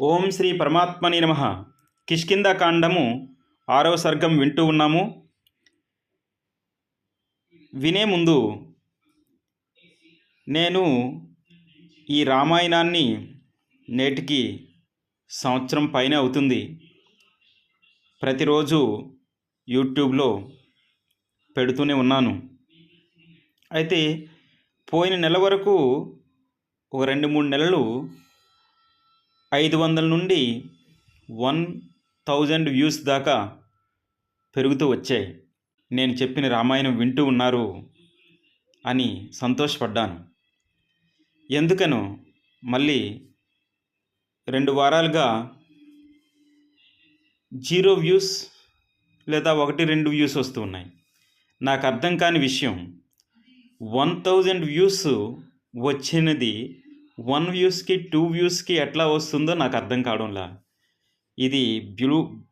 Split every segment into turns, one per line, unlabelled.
ఓం శ్రీ పరమాత్మని నమ. కిష్కింద కాండము ఆరవ సర్గం వింటూ ఉన్నాము. వినే ముందు నేను ఈ రామాయణాన్ని నేటికి సంవత్సరం పైన అవుతుంది. ప్రతిరోజు యూట్యూబ్లో పెడుతూనే ఉన్నాను. అయితే పోయిన నెల వరకు ఒక రెండు మూడు నెలలు ఐదు వందల నుండి వన్ థౌజండ్ వ్యూస్ దాకా పెరుగుతూ వచ్చాయి. నేను చెప్పిన రామాయణం వింటూ ఉన్నారు అని సంతోషపడ్డాను. ఎందుకనో మళ్ళీ రెండు వారాలుగా జీరో వ్యూస్ లేదా ఒకటి రెండు వ్యూస్ వస్తూ ఉన్నాయి. నాకు అర్థం కాని విషయం వన్ థౌజండ్ వ్యూస్ వచ్చినది వన్ వ్యూస్కి టూ వ్యూస్కి ఎట్లా వస్తుందో నాకు అర్థం కావడంలా. ఇది బ్లూ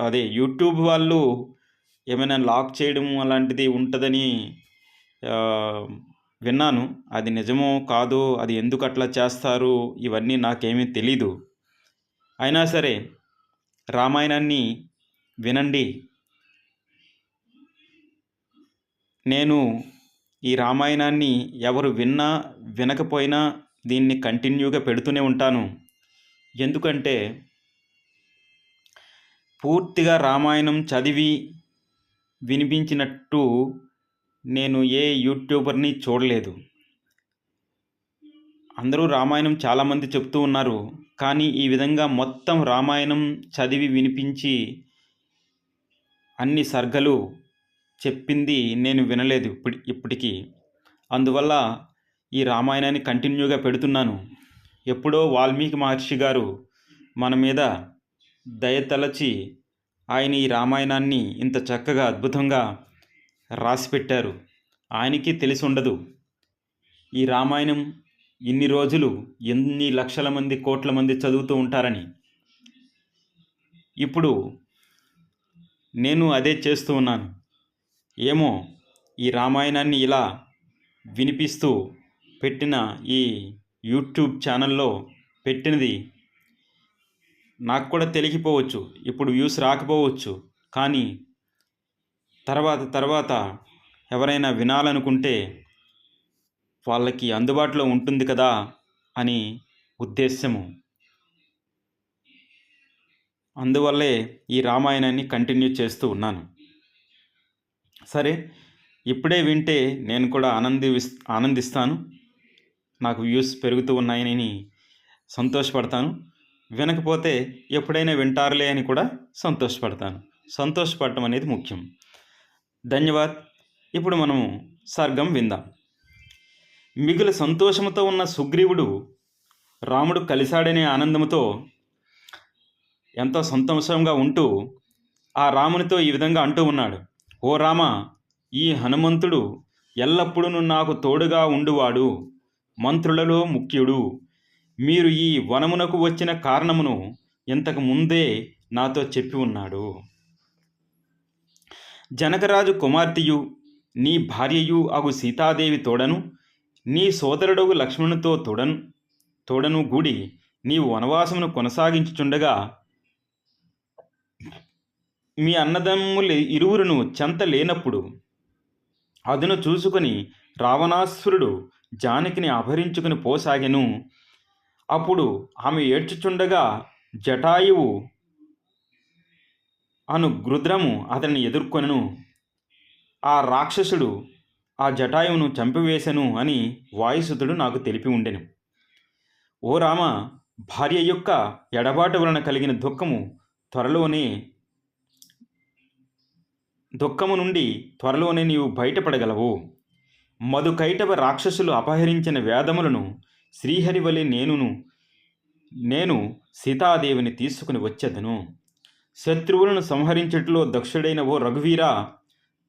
అదే యూట్యూబ్ వాళ్ళు ఏమైనా లాక్ చేయడం అలాంటిది ఉంటుందని విన్నాను. అది నిజమో కాదో అది ఎందుకు అట్లా చేస్తారు ఇవన్నీ నాకేమీ తెలీదు. అయినా సరే రామాయణాన్ని వినండి. నేను ఈ రామాయణాన్ని ఎవరు విన్నా వినకపోయినా దీన్ని కంటిన్యూగా పెడుతూనే ఉంటాను. ఎందుకంటే పూర్తిగా రామాయణం చదివి వినిపించినట్టు నేను ఏ యూట్యూబర్ని చూడలేదు. అందరూ రామాయణం చాలామంది చెప్తూ ఉన్నారు. కానీ ఈ విధంగా మొత్తం రామాయణం చదివి వినిపించి అన్ని సర్గలు చెప్పింది నేను వినలేదు ఇప్పటి ఇప్పటికీ. అందువల్ల ఈ రామాయణాన్ని కంటిన్యూగా పెడుతున్నాను. ఎప్పుడో వాల్మీకి మహర్షి గారు మన మీద దయతలచి ఆయన ఈ రామాయణాన్ని ఇంత చక్కగా అద్భుతంగా రాసిపెట్టారు ఆయనకి తెలిసి ఉండదు. ఈ రామాయణం ఇన్ని రోజులు ఎన్ని లక్షల మంది కోట్ల మంది చదువుతూ ఉంటారని. ఇప్పుడు నేను అదే చేస్తూ ఉన్నాను. ఏమో ఈ రామాయణాన్ని ఇలా వినిపిస్తూ పెట్టిన ఈ యూట్యూబ్ ఛానల్లో పెట్టినది నాకు కూడా తెలియకపోవచ్చు ఇప్పుడు వ్యూస్ రాకపోవచ్చు. కానీ తర్వాత తర్వాత ఎవరైనా వినాలనుకుంటే వాళ్ళకి అందుబాటులో ఉంటుంది కదా అని ఉద్దేశ్యము. అందువల్లే ఈ రామాయణాన్ని కంటిన్యూ చేస్తూ ఉన్నాను. సరే ఇప్పుడే వింటే నేను కూడా ఆనంది ఆనందిస్తాను. నాకు వ్యూస్ పెరుగుతూ ఉన్నాయని సంతోషపడతాను. వినకపోతే ఎప్పుడైనా వింటారులే అని కూడా సంతోషపడతాను. సంతోషపడటం అనేది ముఖ్యం. ధన్యవాద్. ఇప్పుడు మనము సర్గం విందాం. మిగులు సంతోషముతో ఉన్న సుగ్రీవుడు రాముడు కలిశాడనే ఆనందముతో ఎంతో సంతోషంగా ఉంటూ ఆ రామునితో ఈ విధంగా అంటూ ఉన్నాడు. ఓ రామ ఈ హనుమంతుడు ఎల్లప్పుడూ నాకు తోడుగా ఉండువాడు. మంత్రులలో ముఖ్యుడు. మీరు ఈ వనమునకు వచ్చిన కారణమును ఇంతకు ముందే నాతో చెప్పి ఉన్నాడు. జనకరాజు కుమార్తెయు నీ భార్యయు అగు సీతాదేవి తోడను నీ సోదరుడగు లక్ష్మణుతో తోడను తోడను గూడి నీవు వనవాసమును కొనసాగించుచుండగా మీ అన్నదమ్ములు ఇరువురును చెంత లేనప్పుడు అదును చూసుకొని రావణాసురుడు జానకిని అపహరించుకుని పోసాగెను. అప్పుడు ఆమె ఏడ్చుచుండగా జటాయువు అను గృద్రము అతన్ని ఎదుర్కొనను. ఆ రాక్షసుడు ఆ జటాయువును చంపివేశను అని వాయుసుతుడు నాకు తెలిపి ఉండెను. ఓ రామ భార్య యొక్క ఎడబాటు వలన కలిగిన దుఃఖము త్వరలోనే దుఃఖము నుండి త్వరలోనే నీవు బయటపడగలవు. మధుకైటవ రాక్షసులు అపహరించిన వేదములను శ్రీహరివలి నేనును నేను సీతాదేవిని తీసుకుని వచ్చేదను. శత్రువులను సంహరించట్లో దక్షుడైన ఓ రఘువీర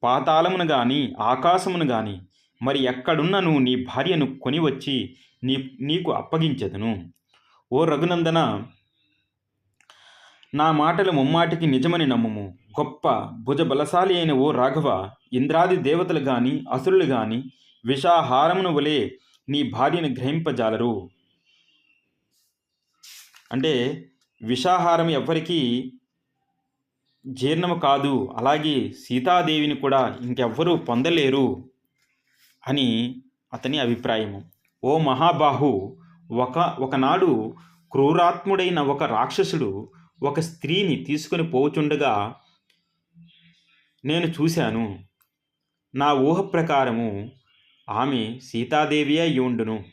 పాతాళమును గాని ఆకాశమును గాని మరి ఎక్కడున్న నువ్వు నీ భార్యను కొని వచ్చి నీ నీకు అప్పగించెదను. ఓ రఘునందన నా మాటలు ముమ్మాటికి నిజమని నమ్ముము. గొప్ప భుజబలశాలి అయిన ఓ రాఘవ ఇంద్రాది దేవతలు గాని అసురులు గాని విషాహారమును వలె నీ భార్యను గ్రహింపజాలరు. అంటే విషాహారం ఎవ్వరికీ జీర్ణము కాదు. అలాగే సీతాదేవిని కూడా ఇంకెవ్వరూ పొందలేరు అని అతని అభిప్రాయము. ఓ మహాబాహు ఒక ఒకనాడు క్రూరాత్ముడైన ఒక రాక్షసుడు ఒక స్త్రీని తీసుకొని పోచుండగా నేను చూశాను. నా ఊహ ప్రకారము ఆమె సీతాదేవి అయి ఉండును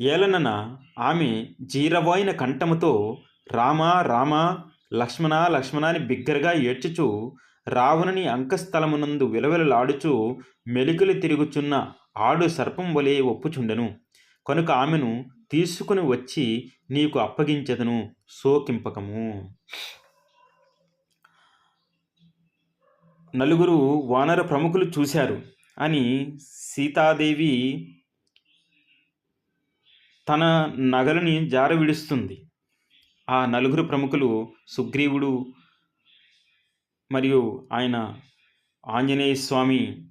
ఏలనన ఆమె జీరబోయిన కంఠముతో రామ రామ లక్ష్మణ లక్ష్మణాని బిగ్గరగా ఏడ్చుచు రావణుని అంకస్థలమునందు విలవిలలాడుచు మెలికలు తిరుగుచున్న ఆడు సర్పం వలె ఒప్పుచుండెను. కనుక ఆమెను తీసుకుని వచ్చి నీకు అప్పగించదను శోకింపకము నలుగురు వానర ప్రముఖులు చూశారు. అని సీతాదేవి తన నగలని జార విడుస్తుంది ఆ నలుగురు ప్రముఖులు సుగ్రీవుడు మరియు ఆయన ఆంజనేయ స్వామి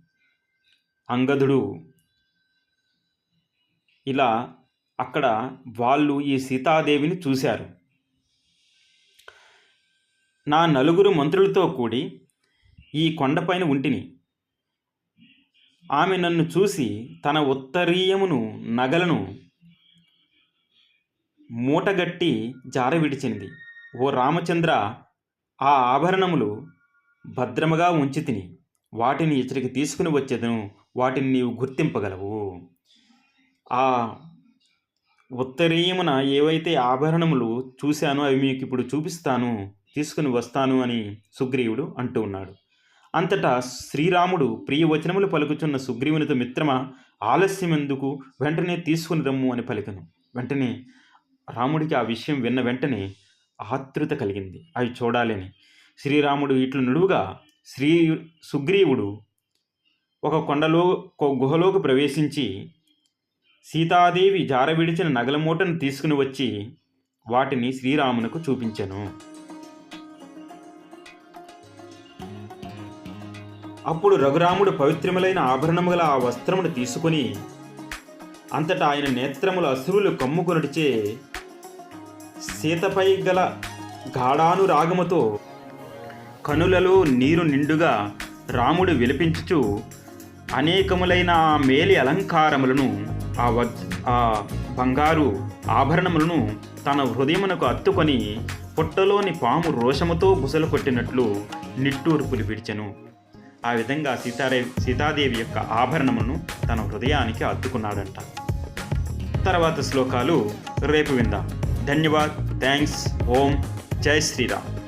అంగదుడు ఇలా అక్కడ వాళ్ళు ఈ సీతాదేవిని చూశారు. నా నలుగురు మంత్రులతో కూడి ఈ కొండపైన ఉంటిని. ఆమె నన్ను చూసి తన ఉత్తరీయమును నగలను మూటగట్టి జార విడిచింది ఓ రామచంద్ర ఆ ఆభరణములు భద్రముగా ఉంచి తిని వాటిని ఇతడికి తీసుకుని వచ్చేదను వాటిని నీవు గుర్తింపగలవు. ఆ ఉత్తరీయమున ఏవైతే ఆభరణములు చూశానో అవి మీకు ఇప్పుడు చూపిస్తాను తీసుకుని వస్తాను అని సుగ్రీవుడు అంటూ ఉన్నాడు. అంతటా శ్రీరాముడు ప్రియవచనములు పలుకుచున్న సుగ్రీవునితో మిత్రమా ఆలస్యమెందుకు వెంటనే తీసుకుని రమ్ము అని పలికను. వెంటనే రాముడికి ఆ విషయం విన్న వెంటనే ఆతృత కలిగింది. అవి చూడాలని శ్రీరాముడు ఇట్లు నుడువుగా శ్రీ సుగ్రీవుడు ఒక కొండలో ఒక గుహలోకి ప్రవేశించి సీతాదేవి జార విడిచిన తీసుకుని వచ్చి వాటిని శ్రీరామునకు చూపించెను. అప్పుడు రఘురాముడు పవిత్రములైన ఆభరణముగల ఆ వస్త్రమును తీసుకొని అంతటా ఆయన నేత్రముల అసురులు కమ్ముకొనటిచే సీతపై గల గాఢానురాగముతో కనులలో నీరు నిండుగా రాముడు విలపించుచు అనేకములైన ఆ మేలి అలంకారములను ఆ వజ్ ఆ బంగారు ఆభరణములను తన హృదయమునకు అత్తుకొని పుట్టలోని పాము రోషముతో బుసలు కొట్టినట్లు నిట్టూర్పులు విడిచెను. ఆ విధంగా సీతారే సీతాదేవి యొక్క ఆభరణమును తన హృదయానికి అద్దుకున్నాడంట. తర్వాత శ్లోకాలు రేపు విందాం. ధన్యవాద్. థ్యాంక్స్ ఓం. జై శ్రీరామ్.